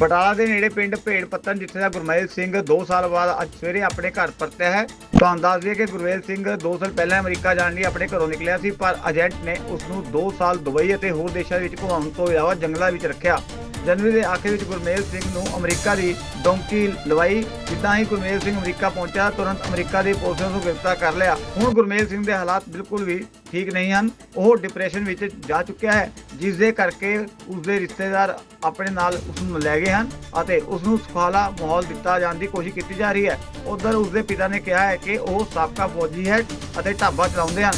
ਬਟਾਲਾ ਦੇ ਨੇੜੇ ਪਿੰਡ ਭੇੜ ਪੱਤਨ ਜਿੱਥੇ ਦਾ ਗੁਰਮੇਲ ਸਿੰਘ 2 ਸਾਲ ਬਾਅਦ ਅੱਜ ਸਵੇਰੇ ਆਪਣੇ ਘਰ ਪਰਤਿਆ ਹੈ। ਤੁਹਾਨੂੰ ਦੱਸ ਦਈਏ ਕਿ ਗੁਰਮੇਲ ਸਿੰਘ 2 ਸਾਲ ਪਹਿਲਾਂ ਅਮਰੀਕਾ ਜਾਣ ਲਈ ਆਪਣੇ ਘਰੋਂ ਨਿਕਲਿਆ ਸੀ, ਪਰ ਏਜੰਟ ਨੇ ਉਸ ਨੂੰ 2 ਸਾਲ ਦੁਬਈ ਅਤੇ ਹੋਰ ਦੇਸ਼ਾਂ ਵਿੱਚ ਘੁਮਾਉਣ ਤੋਂ ਇਲਾਵਾ ਜੰਗਲਾਂ ਵਿੱਚ ਰੱਖਿਆ। ਜਨਵਰੀ ਦੇ ਆਖਿਰ ਵਿੱਚ ਗੁਰਮੇਲ ਸਿੰਘ ਨੂੰ ਅਮਰੀਕਾ ਦੀ ਡੋਂਕੀ ਲਵਾਈ, ਜਿੱਦਾਂ ਹੀ ਗੁਰਮੇਲ ਸਿੰਘ ਅਮਰੀਕਾ ਪਹੁੰਚਿਆ, ਤੁਰੰਤ ਅਮਰੀਕਾ ਦੀ ਪੁਲਿਸ ਨੂੰ ਗ੍ਰਿਫਤਾਰ ਕਰ ਲਿਆ। ਹੁਣ ਗੁਰਮੇਲ ਸਿੰਘ ਦੇ ਹਾਲਾਤ ਬਿਲਕੁਲ ਵੀ ਠੀਕ ਨਹੀਂ ਹਨ। ਉਹ ਡਿਪਰੈਸ਼ਨ ਵਿੱਚ ਜਾ ਚੁੱਕਿਆ ਹੈ ਜਿਸ ਦੇ ਕਰਕੇ ਉਸ ਦੇ ਰਿਸ਼ਤੇਦਾਰ ਆਪਣੇ ਨਾਲ ਉਸ ਨੂੰ ਲੈ ਗਏ ਹਨ ਅਤੇ ਉਸ ਨੂੰ ਸੁਖਾਲਾ ਮਾਹੌਲ ਦਿੱਤਾ ਜਾਣ ਦੀ ਕੋਸ਼ਿਸ਼ ਕੀਤੀ ਜਾ ਰਹੀ ਹੈ। ਉਧਰ ਉਸ ਦੇ ਪਿਤਾ ਨੇ ਕਿਹਾ ਹੈ ਕਿ ਉਹ ਸਾਬਕਾ ਫੌਜੀ ਹੈ ਅਤੇ ਢਾਬਾ ਚਲਾਉਂਦੇ ਹਨ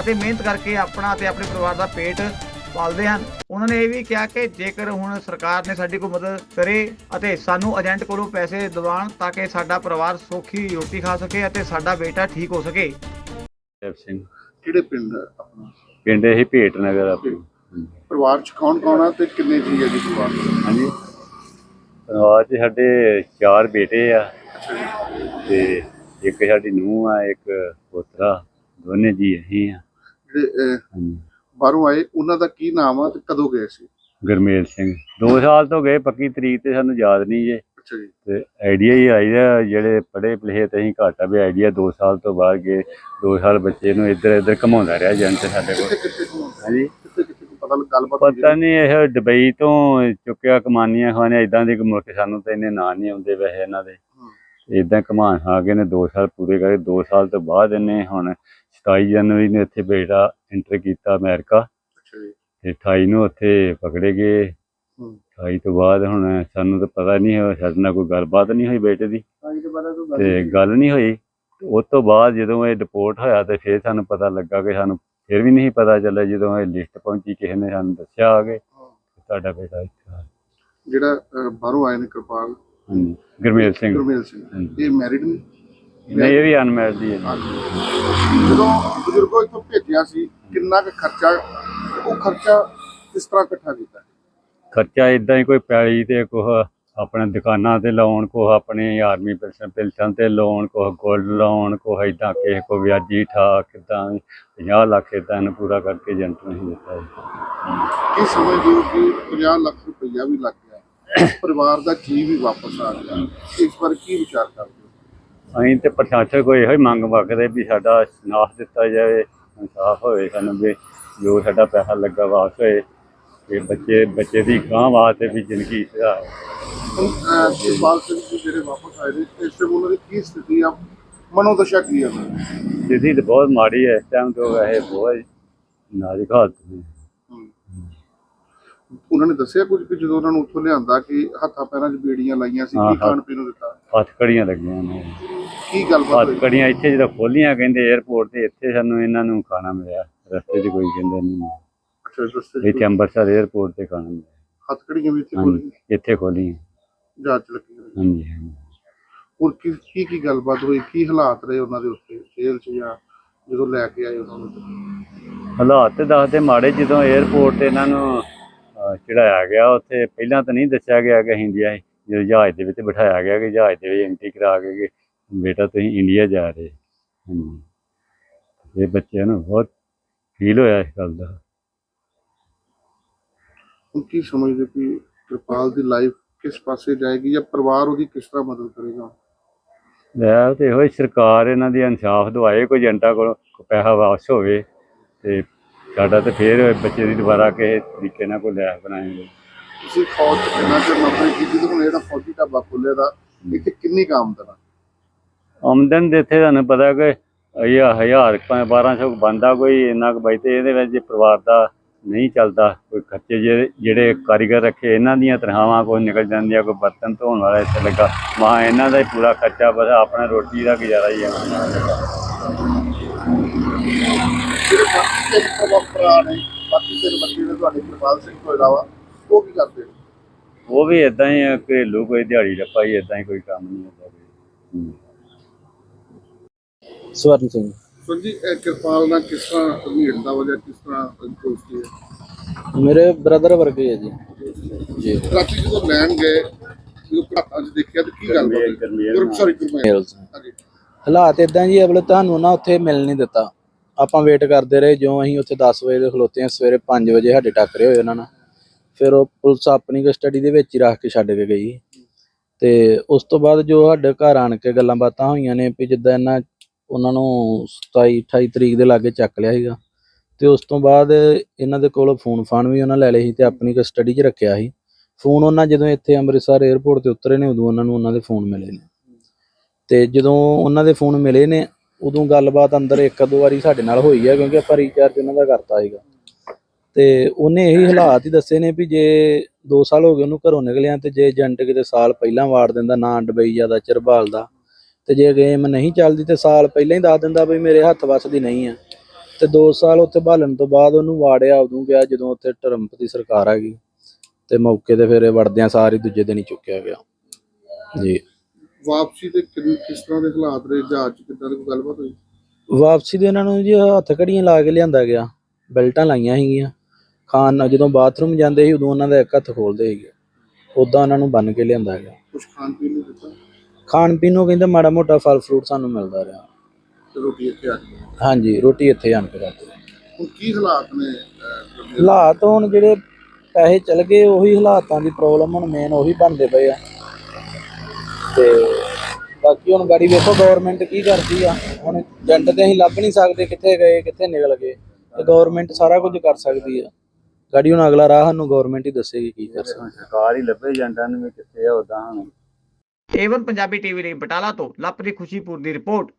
ਅਤੇ ਮਿਹਨਤ ਕਰਕੇ ਆਪਣਾ ਅਤੇ ਆਪਣੇ ਪਰਿਵਾਰ ਦਾ ਪੇਟ ਪਾਲਦੇ ਹਨ। ਉਹਨਾਂ ਨੇ ਇਹ ਵੀ ਕਿਹਾ ਕਿ ਜੇਕਰ ਹੁਣ ਸਰਕਾਰ ਨੇ ਸਾਡੀ ਕੋਈ ਮਦਦ ਕਰੇ ਅਤੇ ਸਾਨੂੰ ਏਜੰਟ ਕੋਲੋਂ ਪੈਸੇ ਦਿਵਾਉਣ ਤਾਂ ਕਿ ਸਾਡਾ ਪਰਿਵਾਰ ਸੌਖੀ ਰੋਟੀ ਖਾ ਸਕੇ ਅਤੇ ਸਾਡਾ ਬੇਟਾ ਠੀਕ ਹੋ ਸਕੇ। ਦੇਵ ਸਿੰਘ। ਕਿਹੜੇ ਪਿੰਡ ਹੈ ਆਪਣਾ? ਪਿੰਡ ਇਹ ਭੇਟ ਨਗਰ ਆਪਣਾ। ਪਰਿਵਾਰ ਚ ਕੌਣ ਕੌਣ ਆ ਤੇ ਕਿੰਨੇ ਜੀ ਹੈ ਜੀ ਪਰਿਵਾਰ ਚ? ਹਾਂਜੀ। ਪਰਿਵਾਰ 'ਚ ਸਾਡੇ ਚਾਰ ਬੇਟੇ ਆ। ਤੇ ਇੱਕ ਸਾਡੀ ਨੂੰਹ ਆ ਇੱਕ ਪੋਤਰਾ। ਦੋਨੇ ਜੀ ਅਸੀਂ ਆ। ਜਿਹੜੇ ਅਹ, ਹਾਂਜੀ। ਬਾਹਰੋਂ ਆਏ ਉਹਨਾਂ ਦਾ ਕੀ ਨਾਮ ਆ ਤੇ ਕਦੋਂ ਗਏ ਸੀ? ਗੁਰਮੇਲ ਸਿੰਘ। 2 ਸਾਲ ਤੋਂ ਗਏ ਪੱਕੀ ਤਰੀਕ ਤੇ ਸਾਨੂੰ ਯਾਦ ਨਹੀਂ ਜੇ। ਅੱਛਾ ਜੀ। ਤੇ ਆਈਡੀਆ ਹੀ ਆਈਦਾ ਜਿਹੜੇ ਪੜ੍ਹੇ ਪਲੇ ਤੇ ਅਸੀਂ ਘਾਟਾ ਵੀ ਆਈਡੀਆ 2 ਸਾਲ ਤੋਂ ਬਾਅਦ ਗਏ 2 ਸਾਲ ਬੱਚੇ ਨੂੰ ਇੱਧਰ ਇੱਧਰ ਘਮਾਉਂਦਾ ਰਿਹਾ ਏਜੰਟ ਸਾਡੇ ਕੋਲ? ਹਾਂਜੀ। ਪਤਾ ਨਹੀਂ ਇਹ ਦੁਬਈ ਤੋਂ ਚੁੱਕਿਆ ਕਮਾਨੀਆਂ ਖਾਨੇ ਇਦਾਂ ਦੇ ਮੁਲਕ ਸਾਨੂੰ ਤਾਂ ਇੰਨੇ ਨਾਂ ਨਹੀਂ ਆਉਂਦੇ ਵੈਸੇ ਇਹਨਾਂ ਦੇ। ਇਦਾਂ ਕਮਾਨ ਖਾ ਕੇ ਨੇ 2 ਸਾਲ ਪੂਰੇ ਕਰੇ 2 ਸਾਲ ਤੋਂ ਬਾਅਦ ਇਹਨੇ ਹੁਣ 27 ਜਨਵਰੀ ਨੂੰ ਇੱਥੇ ਬੇਟਾ ਐਂਟਰ ਕੀਤਾ ਅਮਰੀਕਾ। ਅੱਛਾ ਜੀ। ਤੇ 28 ਨੂੰ ਉੱਥੇ ਪਕੜੇ ਗਏ। ਹੂੰ। 28 ਤੋਂ ਬਾਅਦ ਹੁਣ ਸਾਨੂੰ ਤਾਂ ਪਤਾ ਨਹੀਂ ਹੋਇਆ ਸਾਡੇ ਨਾਲ ਕੋਈ ਗੱਲਬਾਤ ਨਹੀਂ ਹੋਈ ਬੇਟੇ ਦੀ। ਤਾਂ ਗੱਲ ਨਹੀਂ ਹੋਈ। ਉਸ ਤੋਂ ਬਾਅਦ ਜਦੋਂ ਇਹ ਰਿਪੋਰਟ ਹੋਇਆ ਤੇ ਫਿਰ ਸਾਨੂੰ ਪਤਾ ਲੱਗਾ ਕਿ ਸਾਨੂੰ ਫਿਰ ਵੀ ਨਹੀਂ ਪਤਾ ਚੱਲਿਆ ਜਦੋਂ ਇਹ ਲਿਸਟ ਪਹੁੰਚੀ ਕਿਸੇ ਨੇ ਸਾਨੂੰ ਦੱਸਿਆ ਆ ਕੇ। ਹਾਂ। ਤੁਹਾਡਾ ਬੇਟਾ ਇੱਥੇ ਆ ਜਿਹੜਾ ਬਾਹਰੋਂ ਆਏ ਨੇ ਕਿਰਪਾਲ। ਹਾਂਜੀ ਗੁਰਮੇਲ ਸਿੰਘ ਗੁਰਮੇਲ ਸਿੰਘ ਹਾਂਜੀ। ਇਹ ਮੈਰਿਡ ਨੇ ਨਹੀਂ ਇਹ ਵੀ ਅਨਮੈਰਿਡ ਹੀ ਹੈ ਜੀ। ਹਾਂਜੀ। ਜਦੋਂ ਬਜ਼ੁਰਗੋ ਇੱਥੋਂ ਭੇਜਿਆ ਸੀ ਕਿੰਨਾ ਕੁ ਖਰਚਾ ਉਹ ਖਰਚਾ ਕਿਸ ਤਰ੍ਹਾਂ ਇਕੱਠਾ ਕੀਤਾ ਖਰਚਾ ਇਦਾਂ ਹੀ ਕੋਈ ਪੈਲੀ ਤੇ ਕੁਛ ਆਪਣੇ ਦੁਕਾਨਾਂ ਤੇ ਲਾਉਣ ਕੁਛ ਆਪਣੀ ਆਰਮੀ ਪੈਨਸ਼ਨ ਪੈਨਸ਼ਨ ਤੇ ਲਾਉਣ ਕੁਛ ਗੋਲਡ ਲਾਉਣ ਕੁਛ ਇਦਾਂ ਕਿਸੇ ਕੋ ਵਿਆਜੀ ਠਾ ਕਿਦਾਂ 50 ਲੱਖ ਇਦਾਂ ਨੂੰ ਪੂਰਾ ਕਰਕੇ ਏਜੰਟ ਨੂੰ ਹੀ ਦਿੱਤਾ ਜੀ ਕੀ ਸਮਝਦੇ ਹੋ ਕਿ 50 ਲੱਖ ਰੁਪਈਆ ਵੀ ਲੱਗ ਪਰਿਵਾਰ ਦਾ ਜੀ ਵੀ ਵਾਪਸ ਆ ਗਿਆ ਇਸ ਪਰ ਕੀ ਵਿਚਾਰ ਕਰਦੇ ਅਸੀਂ ਤੇ ਪ੍ਰਸ਼ਾਸਨ ਕੋਈ ਇਹੋ ਹੀ ਮੰਗ ਮੰਗਦੇ ਵੀ ਸਾਡਾ ਨਾਸ ਦਿੱਤਾ ਜਾਵੇ ਇਨਸਾਫ ਹੋਵੇ ਸਾਨੂੰ ਵੀ ਜੋ ਸਾਡਾ ਪੈਸਾ ਲੱਗਾ ਵਾਪਸ ਹੋਏ ਤੇ ਬੱਚੇ ਬੱਚੇ ਦੀ ਗਾਂ ਵਾਸਤੇ ਵੀ ਜ਼ਿੰਦਗੀ ਸੁਧਾਰ ਕਿਰਪਾਲ ਸਿੰਘ ਜੀ ਜਿਹੜੇ ਵਾਪਸ ਆਏ ਨੇ ਇਸ ਟਾਈਮ ਉਹਨਾਂ ਦੀ ਕੀ ਸਥਿਤੀ ਆ ਮਨੋਦਸ਼ਾ ਕੀ ਆ? ਸਥਿਤੀ ਤਾਂ ਬਹੁਤ ਮਾੜੀ ਹੈ ਇਸ ਟਾਈਮ ਤੋਂ ਵੈਸੇ ਬਹੁਤ ਨਾਜ਼ੁਕ ਹਾਲਤ ਹੈ ਹਮ। ਉਹਨਾਂ ਨੇ ਦੱਸਿਆ ਕੁਝ ਕਿ ਜਦੋਂ ਉਹਨਾਂ ਨੂੰ ਉੱਥੋਂ ਲਿਆਂਦਾ ਕਿ ਹੱਥਾਂ ਪੈਰਾਂ 'ਚ ਬੇੜੀਆਂ ਲਾਈਆਂ ਸੀ ਕੀ ਖਾਣ ਪੀਣ ਨੂੰ ਦਿੱਤਾ? ਹੱਥ ਕੜੀਆਂ ਲੱਗੀਆਂ ਨੇ। ਕੀ ਗੱਲਬਾਤ ਹੱਥ ਹੋਈ? ਕੜੀਆਂ ਇੱਥੇ ਜਦੋਂ ਖੋਲੀਆਂ ਕਹਿੰਦੇ 에어ਪੋਰਟ ਤੇ ਇੱਥੇ ਸਾਨੂੰ ਇਹਨਾਂ ਨੂੰ ਖਾਣਾ ਮਿਲਿਆ। ਰਸਤੇ 'ਚ ਕੋਈ ਕਹਿੰਦੇ ਨਹੀਂ ਅੱਛਾ ਰਸਤੇ 'ਚ ਇੱਥੇ 에어ਪੋਰਟ ਤੇ ਖਾਣਾ ਮਿਲਿਆ। ਹੱਥਕੜੀਆਂ ਵੀ ਇੱਥੇ ਖੋਲੀਆਂ, ਇੱਥੇ ਖੋਲੀਆਂ। ਜਾਂਚ ਲੱਗੀ ਹਾਂਜੀ ਹਾਂਜੀ। ਹੋਰ ਕੀ ਕੀ ਕੀ ਗੱਲਬਾਤ ਹੋਈ? ਕੀ ਹਾਲਾਤ ਰਹੇ ਉਹਨਾਂ ਦੇ ਉੱਤੇ? ਜੇਲ੍ਹ 'ਚ ਜਾਂ ਜਦੋਂ ਲੈ ਕੇ ਆਏ ਉਹਨਾਂ ਨੂੰ? ਹਾਲਾਤ ਦੱਸਦੇ ਮਾੜੇ ਜਦੋਂ 에어ਪੋਰਟ ਤੇ ਇਹਨਾਂ ਨੂੰ ਚੜਾਇਆ ਗਿਆ ਉੱਥੇ ਪਹਿਲਾਂ ਤਾਂ ਨਹੀਂ ਦੱਸਿਆ ਗਿਆ ਕਿ ਇੰਡੀਆ ਜਦੋਂ ਜਹਾਜ਼ ਦੇ ਵਿੱਚ ਬਿਠਾਇਆ ਗਿਆ ਕਿ ਜਹਾਜ਼ ਦੇ ਵਿੱਚ ਐਂਟਰੀ ਕਰਾ ਕੇ ਕਿ ਬੇਟਾ ਤੁਸੀਂ ਇੰਡੀਆ ਜਾ ਰਹੇ ਹਾਂਜੀ। ਇਹ ਬੱਚਿਆਂ ਨੂੰ ਬਹੁਤ ਫੀਲ ਹੋਇਆ ਇਸ ਗੱਲ ਦਾ। ਹੁਣ ਕੀ ਸਮਝਦੇ ਕਿ ਕਿਰਪਾਲ ਦੀ ਲਾਈਫ ਕਿਸ ਪਾਸੇ ਜਾਏਗੀ ਜਾਂ ਪਰਿਵਾਰ ਉਹਦੀ ਕਿਸ ਤਰ੍ਹਾਂ ਮਦਦ ਕਰੇਗਾ? ਲੈ ਤੇ ਇਹੋ ਹੀ ਸਰਕਾਰ ਇਹਨਾਂ ਦੀ ਇਨਸਾਫ ਦਵਾਏ ਕੋਈ ਏਜੰਟਾਂ ਕੋਲ ਪੈਸਾ ਵਾਪਸ ਹੋਵੇ ਤੇ ਸਾਡਾ ਤੇ ਫੇਰ ਬੱਚੇ ਦੀ ਦੁਬਾਰਾ ਕਿਸੇ ਤਰੀਕੇ ਨਾਲ ਕੋਈ ਲੈ ਬਣਾਏਗੇ। ਤੁਸੀਂ ਫੌਜ 'ਚ ਕਿੰਨਾ ਚਿਰ ਨੌਕਰੀ ਕੀਤੀ ਤੇ ਹੁਣ ਜਿਹੜਾ ਫੌਜੀ ਢਾਬਾ ਖੋਲ੍ਹਿਆ ਦਾ ਇੱਥੇ ਕਿੰਨੀ ਕੁ ਆਮਦਨ ਆ? ਆਮਦਨ ਦੇ ਇੱਥੇ ਤੁਹਾਨੂੰ ਪਤਾ ਕਿ ਇਹ ਹਜ਼ਾਰ ਭਾਵੇਂ 1200 ਬੰਦਾ ਕੋਈ ਇੰਨਾ ਕੁ ਬਚਦੇ ਇਹਦੇ ਵਿੱਚ ਜੇ ਪਰਿਵਾਰ ਦਾ ਨਹੀਂ ਚੱਲਦਾ ਕੋਈ ਖਰਚੇ ਜਿਹੜੇ ਜਿਹੜੇ ਕਾਰੀਗਰ ਰੱਖੇ ਇਹਨਾਂ ਦੀਆਂ ਤਨਖਾਹਾਂ ਕੋਈ ਨਿਕਲ ਜਾਂਦੀਆਂ ਕੋਈ ਬਰਤਨ ਧੋਣ ਵਾਲਾ ਇੱਥੇ ਲੱਗਾ ਮਾ ਇਹਨਾਂ ਦਾ ਹੀ ਪੂਰਾ ਖਰਚਾ ਬਸ ਆਪਣਾ ਰੋਟੀ ਦਾ ਗੁਜ਼ਾਰਾ ਹੀ ਹੈ ਜਿਹੜੇ ਬਾਕੀ ਤਿੰਨ ਭਰਾ ਭਰਾ ਨੇ ਬਾਕੀ ਤਿੰਨ ਬੱਚੇ ਨੇ ਤੁਹਾਡੇ ਕਿਰਪਾਲ ਸਿੰਘ ਤੋਂ ਇਲਾਵਾ ਉਹ ਕੀ ਕਰਦੇ ਨੇ ਉਹ ਵੀ ਇਦਾਂ ਹੀ ਆ, ਘਰੇਲੂ ਕੋਈ ਦਿਹਾੜੀ ਹੀ ਇਦਾਂ ਹੀ ਕੋਈ ਕੰਮ ਨਹੀਂ ਹੁੰਦਾ। ਸਵਰਨ ਸਿੰਘ। ਸੋ ਜੀ ਇਹ ਕਿਰਪਾਲ ਨਾਲ ਕਿਸ ਤਰ੍ਹਾਂ ਭੀੜਦਾ ਵਜਾ ਕਿਸ ਤਰ੍ਹਾਂ ਦੋਸਤੀ ਹੈ ਮੇਰੇ ਬ੍ਰਦਰ ਵਰਗੇ ਹੈ ਜੀ। ਜੀ। ਰਾਤੀ ਜਦੋਂ ਲੈਣ ਗਏ ਜਦੋਂ ਘਾਟਾਂ 'ਚ ਦੇਖਿਆ ਤੇ ਕੀ ਗੱਲ ਗੁਰਮੇਲ ਗੁਰਮ। ਸੌਰੀ ਗੁਰਮੇਲ ਹਾਂਜੀ। ਹਾਲਾਤ ਇਦਾਂ ਜੀ, ਅਗਲੇ ਤੁਹਾਨੂੰ ਨਾ ਉੱਥੇ ਮਿਲ ਨਹੀਂ ਦਿੱਤਾ। ਆਪਾਂ ਵੇਟ ਕਰਦੇ ਰਹੇ, ਜਿਉਂ ਅਸੀਂ ਉੱਥੇ 10 ਵਜੇ ਦੇ ਖਲੋਤੇ ਆ ਸਵੇਰੇ 5 ਵਜੇ ਸਾਡੇ ਟੱਕਰੇ ਹੋਏ ਉਹਨਾਂ ਨਾਲ। ਫਿਰ ਉਹ ਪੁਲਿਸ ਆਪਣੀ ਕਸਟਡੀ ਦੇ ਵਿੱਚ ਹੀ ਰੱਖ ਕੇ ਛੱਡ ਕੇ ਗਈ। ਤੇ ਉਸ ਤੋਂ ਬਾਅਦ ਜੋ ਸਾਡੇ ਘਰ ਆਣ ਕੇ ਗੱਲਾਂ ਬਾਤਾਂ ਹੋਈਆਂ ਨੇ, ਵੀ ਜਿੱਦਾਂ ਇਹਨਾਂ ਉਹਨਾਂ ਨੂੰ 27 28 ਤਰੀਕ ਦੇ ਲਾਗੇ ਚੱਕ ਲਿਆ ਸੀਗਾ। ਤੇ ਉਸ ਤੋਂ ਬਾਅਦ ਇਹਨਾਂ ਦੇ ਕੋਲ ਫੋਨ ਫਾਨ ਵੀ ਉਹਨਾਂ ਲੈ ਲਏ ਸੀ ਤੇ ਆਪਣੀ ਕਸਟਡੀ 'ਚ ਰੱਖਿਆ ਸੀ। ਫੋਨ ਉਹਨਾਂ ਜਦੋਂ ਇੱਥੇ ਅੰਮ੍ਰਿਤਸਰ 에ਅਰਪੋਰਟ ਤੇ ਉਤਰੇ ਨੇ, ਉਦੋਂ ਉਹਨਾਂ ਨੂੰ ਉਹਨਾਂ ਦੇ ਫੋਨ ਮਿਲੇ ਨੇ। ਤੇ ਜਦੋਂ ਉਹਨਾਂ ਦੇ ਫੋਨ ਮਿਲੇ ਨੇ, ਉਦੋਂ ਗੱਲਬਾਤ ਅੰਦਰ ਇੱਕ ਦੋ ਵਾਰੀ ਸਾਡੇ ਨਾਲ ਹੋਈ ਹੈ ਕਿਉਂਕਿ ਆਪਾਂ ਰੀਚਾਰਜ ਉਹਨਾਂ ਦਾ ਕਰਤਾ ਸੀਗਾ। ਤੇ ਉਹਨੇ ਇਹੀ ਹਾਲਾਤ ਹੀ ਦੱਸੇ ਨੇ ਵੀ ਜੇ 2 ਸਾਲ ਹੋ ਗਏ ਉਹਨੂੰ ਘਰੋਂ ਨਿਕਲਿਆ ਤੇ ਜੇ ਏਜੰਟ ਕਿਤੇ ਸਾਲ ਪਹਿਲਾਂ ਵਾੜ ਦਿੰਦਾ, ਨਾ ਡਬਈ ਜ਼ਿਆਦਾ ਚਰਬਾਲ ਦਾ, ਤੇ ਜੇ ਗੇਮ ਨਹੀਂ ਚੱਲਦੀ ਤੇ ਸਾਲ ਪਹਿਲਾਂ ਹੀ ਦੱਸ ਦਿੰਦਾ ਵੀ ਮੇਰੇ ਹੱਥ ਵੱਸਦੀ ਨਹੀਂ ਆ। ਤੇ 2 ਸਾਲ ਉੱਥੇ ਭਾਲਣ ਤੋਂ ਬਾਅਦ ਉਹਨੂੰ ਵਾੜਿਆ, ਉਦੋਂ ਗਿਆ ਜਦੋਂ ਉੱਥੇ ਟਰੰਪ ਦੀ ਸਰਕਾਰ ਆ ਗਈ, ਤੇ ਮੌਕੇ ਤੇ ਫਿਰ ਵੜਦਿਆਂ ਸਾਰੀ ਦੂਜੇ ਦਿਨ ਹੀ ਚੁੱਕਿਆ ਗਿਆ। ਜੀ। ਵਾਪਸੀ ਦੇ ਕਿੰਨ- ਕਿਸ ਤਰ੍ਹਾਂ ਦੇ ਹਾਲਾਤ ਰਹੇ? ਜਹਾਜ਼ 'ਚ ਕਿੱਦਾਂ ਦੀ ਕੋਈ ਗੱਲਬਾਤ ਹੋਈ? ਵਾਪਸੀ ਦੇ ਇਹਨਾਂ ਨੂੰ ਜੀ ਹੱਥ ਘੜੀਆਂ ਲਾ ਕੇ ਲਿਆਂਦਾ ਗਿਆ। ਬੈਲਟਾਂ ਲਾਈਆਂ ਸੀਗੀਆਂ। ਖਾਣ ਨਾਲ ਜਦੋਂ ਬਾਥਰੂਮ ਜਾਂਦੇ ਸੀ ਉਦੋਂ ਉਹਨਾਂ ਦਾ ਇੱਕ ਹੱਥ ਖੋਲਦੇ ਸੀਗੇ। ਉਦਾਂ ਉਹਨਾਂ ਨੂੰ ਬੰਨ ਕੇ ਲਿਆਂਦਾ ਗਿਆ। ਕੁਝ ਖਾਣ ਪੀਣ ਨੂੰ ਦਿੱਤਾ? ਖਾਣ ਪੀਣ ਨੂੰ ਕਹਿੰਦੇ ਮਾੜਾ ਮੋਟਾ ਫਲ ਫਰੂਟ ਸਾਨੂੰ ਮਿਲਦਾ ਰਿਹਾ। ਤੇ ਰੋਟੀ ਇੱਥੇ ਆ ਗਈ। ਹਾਂਜੀ ਰੋਟੀ ਇੱਥੇ ਆਣ ਕੇ ਖਾਂਦੇ ਹੁਣ ਕੀ ਹਾਲਾਤ ਨੇ ਅਹ, ਹਾਲਾਤ ਹੁਣ ਜਿਹੜੇ ਪੈਸੇ ਚਲ ਗਏ ਉਹੀ ਹਾਲਾਤਾਂ ਦੀ ਪ੍ਰੋਬਲਮ ਹੁਣ ਮੇਨ ਉਹੀ ਬਣਦੇ ਪਏ ਆ। ਤੇ ਬਾਕੀ ਹੁਣ ਗਾੜੀ ਵੇਖੋ ਗਵਰਨਮੈਂਟ ਕੀ ਕਰਦੀ ਆ। ਹੁਣ ਏਜੰਟ ਤੇ ਅਸੀਂ ਲੱਭ ਨਹੀਂ ਸਕਦੇ ਕਿੱਥੇ ਗਏ ਕਿੱਥੇ ਨਿਕਲ ਗਏ। ਤੇ ਗਵਰਨਮੈਂਟ ਸਾਰਾ ਕੁਝ ਕਰ ਸਕਦੀ ਆ। ਗਾੜੀ ਹੁਣ ਅਗਲਾ ਰਾਹ ਸਾਨੂੰ ਗਵਰਨਮੈਂਟ ਹੀ ਦੱਸੇਗੀ ਕੀ ਕਰ ਸਕਦੀ। ਸਰਕਾਰ ਹੀ ਲੱਭੇ ਏਜੰਟਾਂ ਨੂੰ ਵੀ ਕਿੱਥੇ ਆ ਉਦਾਂ ਹੁਣ। ਏਵਨ ਪੰਜਾਬੀ ਟੀਵੀ ਲਈ ਬਟਾਲਾ ਤੋਂ ਲਵਪ੍ਰੀਤ ਖੁਸ਼ੀਪੁਰ ਦੀ ਰਿਪੋਰਟ।